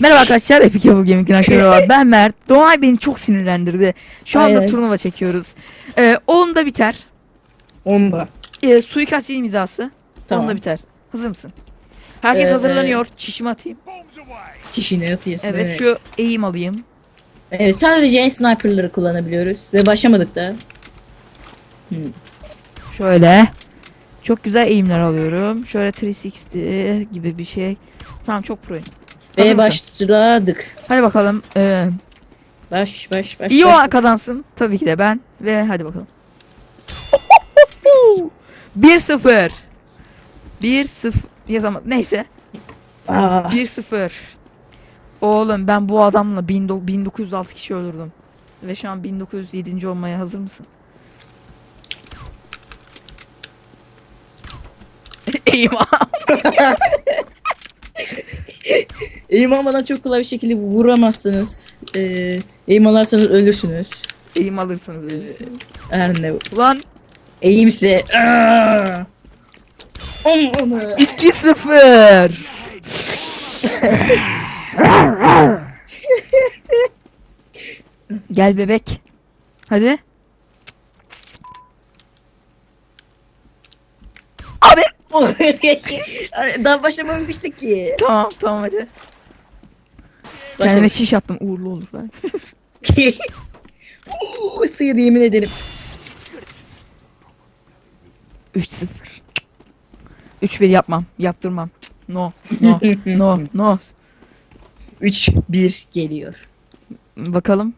Merhaba arkadaşlar, Epic Yavuz Gaming arkadaşlar var. Ben Mert. Doğay beni çok sinirlendirdi. Şu anda Aynen. turnuva çekiyoruz. Ee, onda biter. Onda. Ee, suikastçı imzası. Tamam. Onda biter. Hazır mısın? Herkes Ee, hazırlanıyor. Çişimi atayım. Çişine atıyorsun. Evet, şu eğim alayım. Evet, sadece sniperları kullanabiliyoruz. Ve başlamadık da. Şöyle. Çok güzel eğimler alıyorum. Şöyle 360 gibi bir şey. Tamam çok proyum. Ve başladık. Hadi bakalım. Ee, Baş baş baş. iyi baş. olan kazansın. Tabii ki de ben. Ve hadi bakalım. 1-0. 1-0 yazamadım. Neyse. Aa, 1-0. Oğlum ben bu adamla 19- 1906 kişi öldürdüm. Ve şu an 1907. olmaya hazır mısın? Eyvah. Eğim almadan çok kolay bir şekilde vuramazsınız. Ee, eğim alarsanız ölürsünüz. Eğim alırsanız ölürsünüz. Her ne. Ulan Eğimse. Aa! Aman. 2-0. Gel bebek. Hadi. Abi. Daha başlamamıştık ki. Tamam tamam hadi. Kendime şiş attım uğurlu olur ben. Oo, Sıyırdı yemin ederim. 3-0. 3-1 yapmam. Yaptırmam. No. No. No. No. 3-1 geliyor. Bakalım.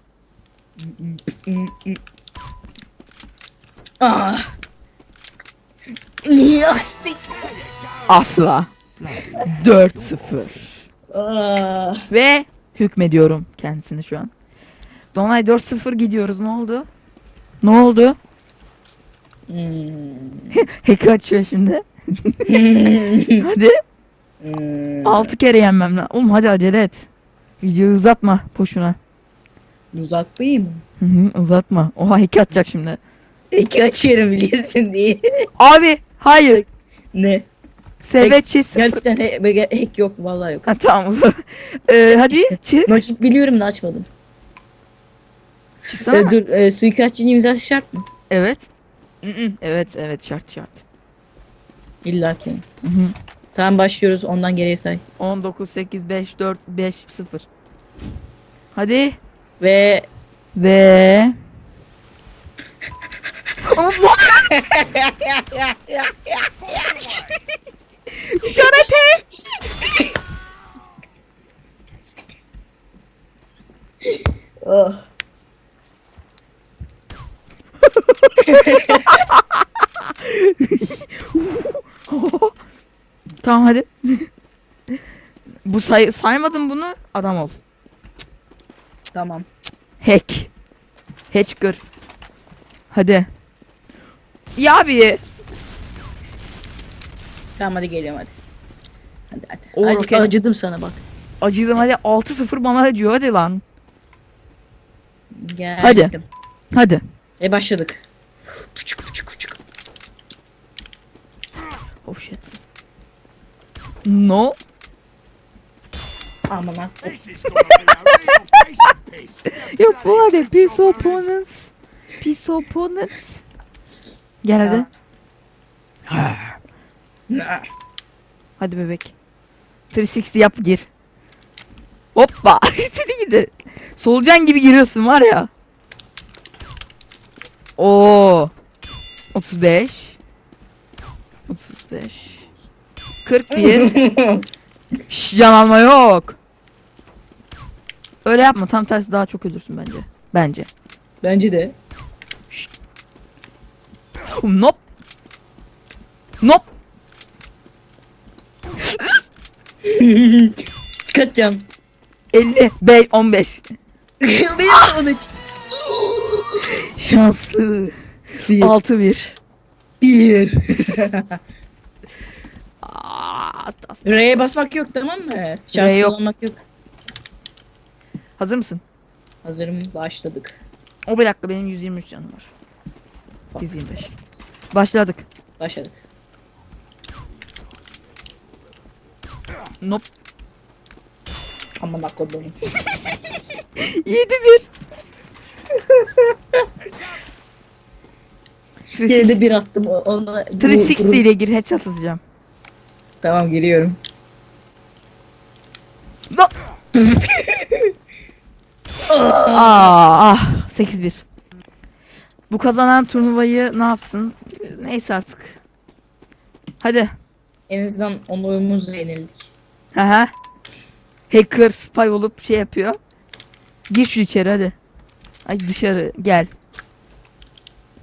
Ah. Asla. 4-0. Ah. Ve hükmediyorum kendisine şu an. Donay 4-0 gidiyoruz. Ne oldu? Ne oldu? Hmm. Hack açıyor şimdi. hadi. Hmm. 6 kere yenmem lan. Oğlum hadi acele et. Videoyu uzatma boşuna. Uzatmayayım mı? Hı hı, uzatma. Oha hack atacak şimdi. Peki açıyorum biliyorsun diye. Abi hayır. ne? SVC 0. Gerçekten he- be- hack yok vallahi yok. Ha, tamam uzat. Ee, hadi çık. Maçı biliyorum da açmadım. Çıksana. Ee, dur e, suikastçının imzası şart mı? Evet. Hı hı, Evet evet şart şart. İlla ki. Hı hı. Tamam başlıyoruz ondan geriye say. 19 8 5 4 5 0. Hadi Ve ve Karate. oh. Tamam hadi. Bu say saymadım bunu. Adam ol. Tamam. Hack. Hacker. Hadi. Ya abi. Tamam hadi geliyorum hadi. Hadi hadi. Olur, Hadi, okey. Acıdım sana bak. Acıdım hadi 6-0 bana acıyor hadi lan. Geldim. Hadi. Hadi. E başladık. Küçük küçük küçük. Oh shit. No. Aman ha. This is gonna be a real pacing piece. Yok bu hadi. Peace opponents. Peace opponents. Gel hadi. Hadi bebek. 360 yap gir. Hoppa. Seni gidi. Solucan gibi giriyorsun var ya. Oo. 35. 35. 41. Şş, can alma yok. Öyle yapma. Tam tersi daha çok ölürsün bence. Bence. Bence de. Nop. Nop. Kaçacağım. 50. 5. 15. Benim de 13. Şanslı. Bir. 6 1. Bir. R'ye basmak yok tamam mı? R yok. kullanmak yok. Hazır mısın? Hazırım başladık. O bir dakika benim 123 canım var. Fuck. 125. Başladık. Başladık. Nop. Aman akıllı. 7-1. Geri de bir attım ona. bu- 360 bu- ile gir headshot atacağım. Tamam geliyorum. No. Aa, ah 8-1. Bu kazanan turnuvayı ne yapsın? Neyse artık. Hadi. En azından onurumuzla yenildik. Aha. Hacker spy olup şey yapıyor. Gir şu içeri hadi. Ay dışarı gel.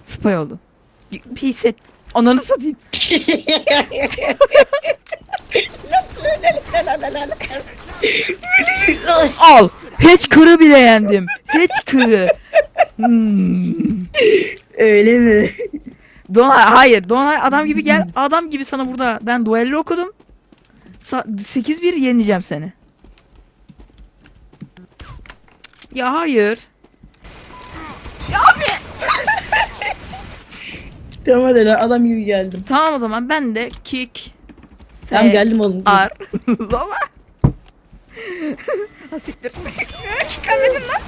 Spy oldu. Bir hisset. Ananı satayım. Al. Hiç kırı bile yendim. Hiç kırı. Hmm. Öyle mi? Donay hayır. Donay adam gibi gel. Adam gibi sana burada ben duello okudum. Sa- 8-1 yeneceğim seni. Ya hayır. Tamam hadi lan adam gibi geldim. Tamam o zaman ben de kick. Tamam geldim oğlum. Ar. Lava. ha siktir. Kikemedin lan.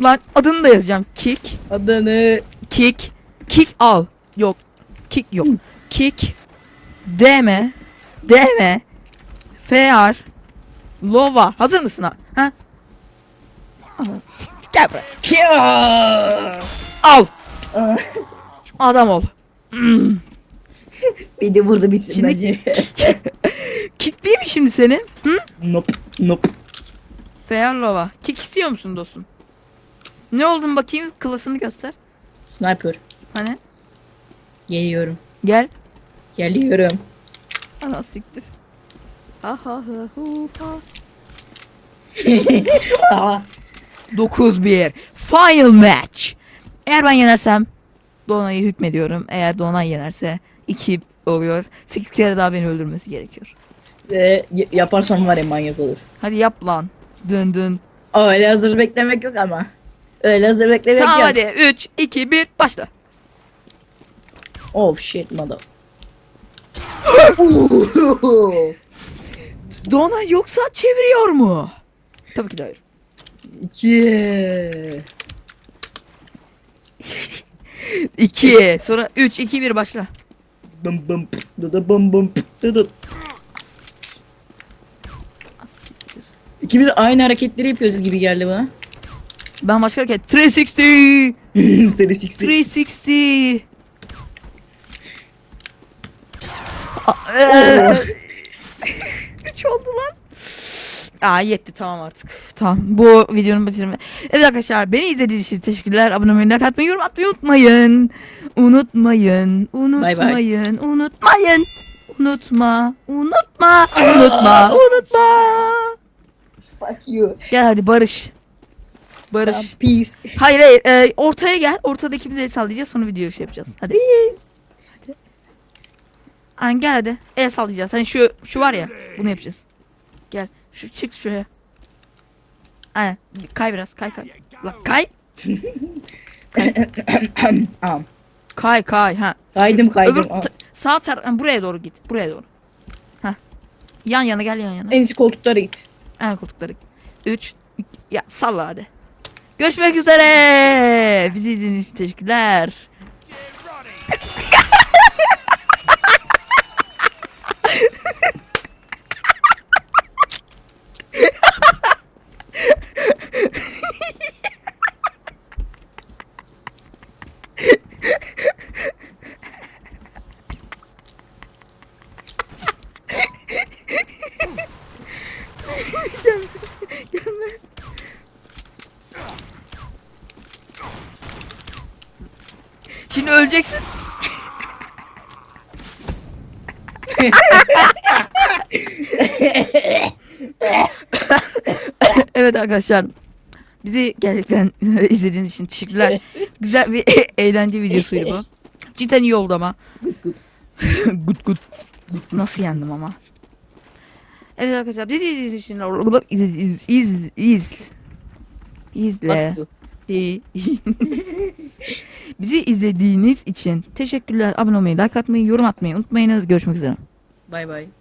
Lan adını da yazacağım. Kick. Adını Kick. Kick al. Yok. Kick yok. Kick. DM. DM. FR. Lova. Hazır mısın ha? Gel buraya. Ya! Al. Adam ol. Hmm. Bir de burada bitsin Şimdi- bence. Kick değil mi şimdi senin? Hı? nope. Nope. FR Lova. Kick istiyor musun dostum? Ne oldun bakayım klasını göster. Sniper. Hani? Geliyorum. Gel. Geliyorum. Ana siktir. Aha ha hu ha. Aa, 9-1. Final match. Eğer ben yenersem Dona'yı hükmediyorum. Eğer Dona yenerse 2 oluyor. 8 kere daha beni öldürmesi gerekiyor. e, y- yaparsam var ya manyak olur. Hadi yap lan. Dın dın. Öyle hazır beklemek yok ama. Öyle hazır beklemek Tamam yok. hadi 3, 2, 1 başla. Oh shit mother. Dona yoksa çeviriyor mu? Tabii ki de hayır. İki. 2, sonra 3, 2, 1 başla. Bım bım pıt, dıdı bım bım pıt, siktir. İkimiz aynı hareketleri yapıyoruz gibi geldi bana. Ben başka hareket. 360. Seri siksi. 360. Aa, eee. Üç oldu lan. Aa yetti tamam artık. Tamam bu videonun bitirme. Evet arkadaşlar beni izlediğiniz için teşekkürler. Abone olmayı, like atmayı, yorum atmayı unutmayın. Unutmayın. Unutmayın. Unutmayın. Unutma. Unutma. Unutma. Unutma. Fuck you. Gel hadi barış. Barış. Tamam, Peace. Hayır hayır e, ortaya gel. Ortada ikimiz el sallayacağız sonra video şey yapacağız. Hadi. Peace. Aynen gel hadi. El sallayacağız. Hani şu şu var ya bunu yapacağız. Gel. Şu çık şuraya. Aynen. Kay biraz kay kay. Lan kay. Am. Kay kay ha. Kaydım kaydım. Öbür sağ ha, buraya doğru git. Buraya doğru. Ha. Yan yana gel yan yana. En iyisi koltuklara git. En koltukları. 3 ya salla hadi. Görüşmek üzere. Bizi izlediğiniz için teşekkürler. Şimdi öleceksin. evet arkadaşlar. Bizi gerçekten izlediğiniz için teşekkürler. Güzel bir eğlence videosuydu bu. Cidden iyi oldu ama. Good good. good good. Nasıl yendim ama. Evet arkadaşlar bizi izlediğiniz için iz iz iz iz izle. You. Bizi izlediğiniz için teşekkürler. Abone olmayı, like atmayı, yorum atmayı unutmayınız. Görüşmek üzere. Bye bye.